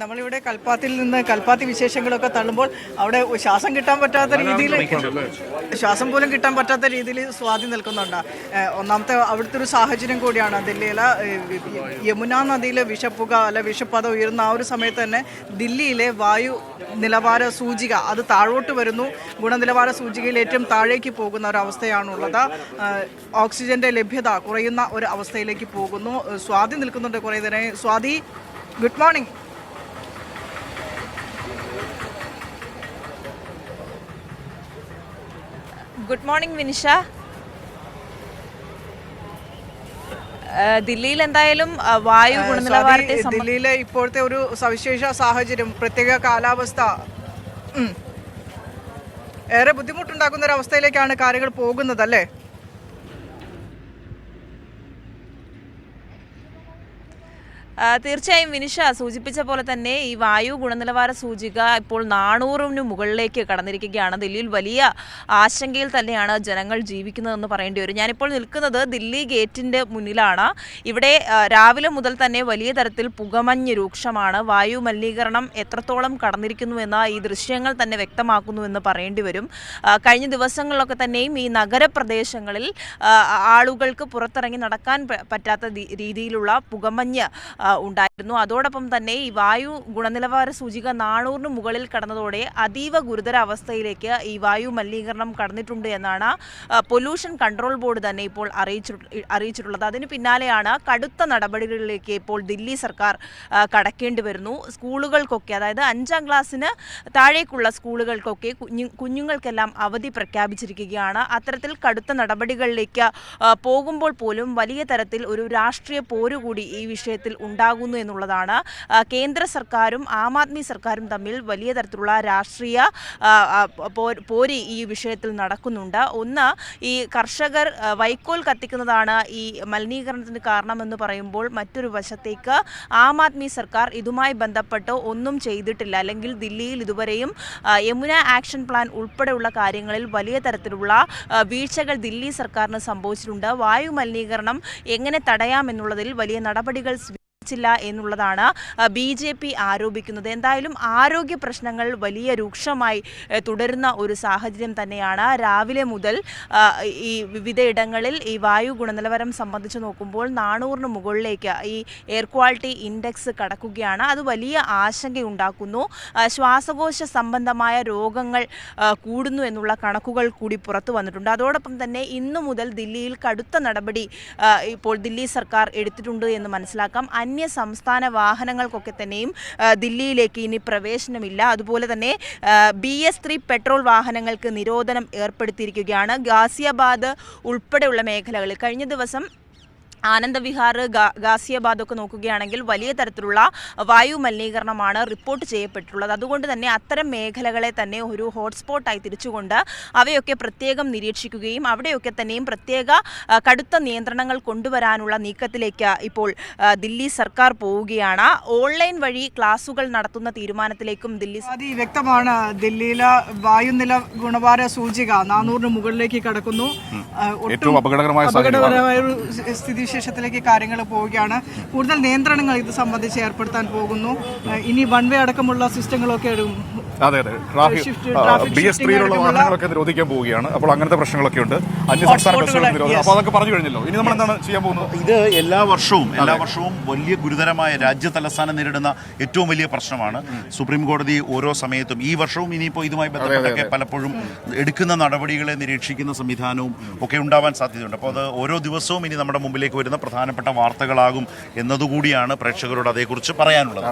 നമ്മളിവിടെ കൽപ്പാത്തിൽ നിന്ന് കൽപ്പാത്തി വിശേഷങ്ങളൊക്കെ തള്ളുമ്പോൾ അവിടെ ശ്വാസം കിട്ടാൻ പറ്റാത്ത രീതിയിൽ ശ്വാസം പോലും കിട്ടാൻ പറ്റാത്ത രീതിയിൽ സ്വാതി നിൽക്കുന്നുണ്ട്. ഒന്നാമത്തെ അവിടുത്തെ ഒരു സാഹചര്യം കൂടിയാണ്. ദില്ലിയിലെ യമുന നദിയിലെ വിഷപ്പുക അല്ല വിഷപ്പത ഉയരുന്ന ആ ഒരു സമയത്ത് തന്നെ ദില്ലിയിലെ വായു നിലവാര സൂചിക അത് താഴോട്ട് വരുന്നു. ഗുണനിലവാര സൂചികയിൽ ഏറ്റവും താഴേക്ക് പോകുന്ന ഒരു അവസ്ഥയാണുള്ളത്. ഓക്സിജന്റെ ലഭ്യത കുറയുന്ന ഒരു അവസ്ഥയിലേക്ക് പോകുന്നു. സ്വാതി നിൽക്കുന്നുണ്ട് കുറേ നേരം. Swathi good morning. Good morning Vinisha ദില്ലിയിൽ എന്തായാലും ആ, വായു ഗുണനിലവാരത്തെ സ്വാതി, ദില്ലിയിലെ ഇപ്പോഴത്തെ ഒരു സവിശേഷ സാഹചര്യം പ്രത്യേക കാലാവസ്ഥ. ഏറെ ബുദ്ധിമുട്ടുണ്ടാക്കുന്ന ഒരു അവസ്ഥയിലേക്കാണ് കാര്യങ്ങൾ പോകുന്നത് അല്ലേ? തീർച്ചയായും വിനിഷ സൂചിപ്പിച്ച പോലെ തന്നെ ഈ വായു ഗുണനിലവാര സൂചിക ഇപ്പോൾ നാനൂറിന് മുകളിലേക്ക് കടന്നിരിക്കുകയാണ്. ദില്ലിയിൽ വലിയ ആശങ്കയിൽ തന്നെയാണ് ജനങ്ങൾ ജീവിക്കുന്നതെന്ന് പറയേണ്ടി വരും. ഞാനിപ്പോൾ നിൽക്കുന്നത് ദില്ലി ഗേറ്റിന്റെ മുന്നിലാണ്. ഇവിടെ രാവിലെ മുതൽ തന്നെ വലിയ തരത്തിൽ പുകമഞ്ഞ് രൂക്ഷമാണ്. വായു മലിനീകരണം എത്രത്തോളം കടന്നിരിക്കുന്നുവെന്ന ഈ ദൃശ്യങ്ങൾ തന്നെ വ്യക്തമാക്കുന്നുവെന്ന് പറയേണ്ടി വരും. കഴിഞ്ഞ ദിവസങ്ങളിലൊക്കെ തന്നെയും ഈ നഗരപ്രദേശങ്ങളിൽ ആളുകൾക്ക് പുറത്തിറങ്ങി നടക്കാൻ പറ്റാത്ത രീതിയിലുള്ള പുകമഞ്ഞ് ആ, അതോടൊപ്പം തന്നെ ഈ വായു ഗുണനിലവാര സൂചിക നാനൂറിന് മുകളിൽ കടന്നതോടെ അതീവ ഗുരുതര അവസ്ഥയിലേക്ക് ഈ വായു മലിനീകരണം കടന്നിട്ടുണ്ട് എന്നാണ് പൊല്യൂഷൻ കൺട്രോൾ ബോർഡ് തന്നെ ഇപ്പോൾ അറിയിച്ചു അറിയിച്ചിട്ടുള്ളത്. അതിന് പിന്നാലെയാണ് കടുത്ത നടപടികളിലേക്ക് ഇപ്പോൾ ദില്ലി സർക്കാർ കടക്കേണ്ടി വരുന്നു. സ്കൂളുകൾക്കൊക്കെ അതായത് അഞ്ചാം ക്ലാസ്സിന് താഴേക്കുള്ള സ്കൂളുകൾക്കൊക്കെ കുഞ്ഞു കുഞ്ഞുങ്ങൾക്കെല്ലാം അവധി പ്രഖ്യാപിച്ചിരിക്കുകയാണ്. അത്തരത്തിൽ കടുത്ത നടപടികളിലേക്ക് പോകുമ്പോൾ പോലും വലിയ തരത്തിൽ ഒരു രാഷ്ട്രീയ പോരുകൂടി ഈ വിഷയത്തിൽ ഉണ്ടാകുന്നു എന്നുള്ളതാണ്. കേന്ദ്ര സർക്കാരും ആം ആദ്മി സർക്കാരും തമ്മിൽ വലിയ തരത്തിലുള്ള രാഷ്ട്രീയ പോര് ഈ വിഷയത്തിൽ നടക്കുന്നുണ്ട്. ഒന്ന് ഈ കർഷകർ വൈക്കോൽ കത്തിക്കുന്നതാണ് ഈ മലിനീകരണത്തിന് കാരണമെന്ന് പറയുമ്പോൾ മറ്റൊരു വശത്തേക്ക് ആം ആദ്മി സർക്കാർ ഇതുമായി ബന്ധപ്പെട്ട് ഒന്നും ചെയ്തിട്ടില്ല. അല്ലെങ്കിൽ ദില്ലിയിൽ ഇതുവരെയും യമുന ആക്ഷൻ പ്ലാൻ ഉൾപ്പെടെയുള്ള കാര്യങ്ങളിൽ വലിയ തരത്തിലുള്ള വീഴ്ചകൾ ദില്ലി സർക്കാരിന് സംഭവിച്ചിട്ടുണ്ട്. വായു മലിനീകരണം എങ്ങനെ തടയാമെന്നുള്ളതിൽ വലിയ നടപടികൾ സ്വീകരിച്ചില്ല എന്നുള്ളതാണ് ബി ജെ പി ആരോപിക്കുന്നത്. എന്തായാലും ആരോഗ്യ പ്രശ്നങ്ങൾ വലിയ രൂക്ഷമായി തുടരുന്ന ഒരു സാഹചര്യം തന്നെയാണ്. രാവിലെ മുതൽ ഈ വിവിധ ഇടങ്ങളിൽ ഈ വായു ഗുണനിലവാരം സംബന്ധിച്ച് നോക്കുമ്പോൾ നാനൂറിന് മുകളിലേക്ക് ഈ എയർ ക്വാളിറ്റി ഇൻഡെക്സ് കടക്കുകയാണ്. അത് വലിയ ആശങ്കയുണ്ടാക്കുന്നു. ശ്വാസകോശ സംബന്ധമായ രോഗങ്ങൾ കൂടുന്നു എന്നുള്ള കണക്കുകൾ കൂടി പുറത്തു വന്നിട്ടുണ്ട്. അതോടൊപ്പം തന്നെ ഇന്നു മുതൽ ദില്ലിയിൽ കടുത്ത നടപടി ഇപ്പോൾ ദില്ലി സർക്കാർ എടുത്തിട്ടുണ്ട് എന്ന് മനസ്സിലാക്കാം. അന്യ സംസ്ഥാന വാഹനങ്ങൾക്കൊക്കെ തന്നെയും ദില്ലിയിലേക്ക് ഇനി പ്രവേശനമില്ല. അതുപോലെ തന്നെ ബി എസ് ത്രീ പെട്രോൾ വാഹനങ്ങൾക്ക് നിരോധനം ഏർപ്പെടുത്തിയിരിക്കുകയാണ്. ഗാസിയാബാദ് ഉൾപ്പെടെയുള്ള മേഖലകളിൽ കഴിഞ്ഞ ദിവസം ആനന്ദവിഹാർ ഗാ- ഗാസിയാബാദ് ഒക്കെ നോക്കുകയാണെങ്കിൽ വലിയ തരത്തിലുള്ള വായു മലിനീകരണമാണ് റിപ്പോർട്ട് ചെയ്യപ്പെട്ടിട്ടുള്ളത്. അതുകൊണ്ട് തന്നെ അത്തരം മേഖലകളെ തന്നെ ഒരു ഹോട്ട്സ്പോട്ടായി തിരിച്ചുകൊണ്ട് അവയൊക്കെ പ്രത്യേകം നിരീക്ഷിക്കുകയും അവിടെയൊക്കെ തന്നെയും പ്രത്യേക കടുത്ത നിയന്ത്രണങ്ങൾ കൊണ്ടുവരാനുള്ള നീക്കത്തിലേക്ക് ഇപ്പോൾ ദില്ലി സർക്കാർ പോവുകയാണ്. ഓൺലൈൻ വഴി ക്ലാസുകൾ നടത്തുന്ന തീരുമാനത്തിലേക്കും ദില്ലി വ്യക്തമാണ്. ദില്ലിയിലെ വായുനില ഗുണവാര സൂചിക നാനൂറിന് മുകളിലേക്ക് കടക്കുന്നു. ഏറ്റവും അപകടകരമായ സാഹചര്യമാണ് സ്ഥിതിവിശേഷത്തിലേക്ക് കാര്യങ്ങൾ പോവുകയാണ്. കൂടുതൽ നിയന്ത്രണങ്ങൾ ഇത് സംബന്ധിച്ച് ഏർപ്പെടുത്താൻ പോകുന്നു. ഇനി വൺ വേ അടക്കമുള്ള സിസ്റ്റങ്ങളൊക്കെ അതെ അതെ. ട്രാഫിക് ബി എസ് ത്രീയിലുള്ള വാഹനങ്ങളൊക്കെ നിരോധിക്കാൻ പോവുകയാണ്. അപ്പോൾ അങ്ങനത്തെ പ്രശ്നങ്ങളൊക്കെ ഉണ്ട്. അന്യ സംസ്ഥാന ബസ്സുകൾ നിരോധിക്കും നിരോധനം അപ്പോൾ അതൊക്കെ പറഞ്ഞു കഴിഞ്ഞല്ലോ. ഇനി നമ്മൾ എന്താണ് ചെയ്യാൻ പോകുന്നത്? ഇത് എല്ലാ വർഷവും എല്ലാ വർഷവും വലിയ ഗുരുതരമായ രാജ്യ തലസ്ഥാനം നേരിടുന്ന ഏറ്റവും വലിയ പ്രശ്നമാണ്. സുപ്രീം കോടതി ഓരോ സമയത്തും ഈ വർഷവും ഇനിയിപ്പോൾ ഇതുമായി ബന്ധപ്പെട്ടൊക്കെ പലപ്പോഴും എടുക്കുന്ന നടപടികളെ നിരീക്ഷിക്കുന്ന സംവിധാനവും ഒക്കെ ഉണ്ടാവാൻ സാധ്യതയുണ്ട്. അപ്പോൾ അത് ഓരോ ദിവസവും ഇനി നമ്മുടെ മുമ്പിലേക്ക് വരുന്ന പ്രധാനപ്പെട്ട വാർത്തകളാകും എന്നതുകൂടിയാണ് പ്രേക്ഷകരോട് അതേക്കുറിച്ച് പറയാനുള്ളത്.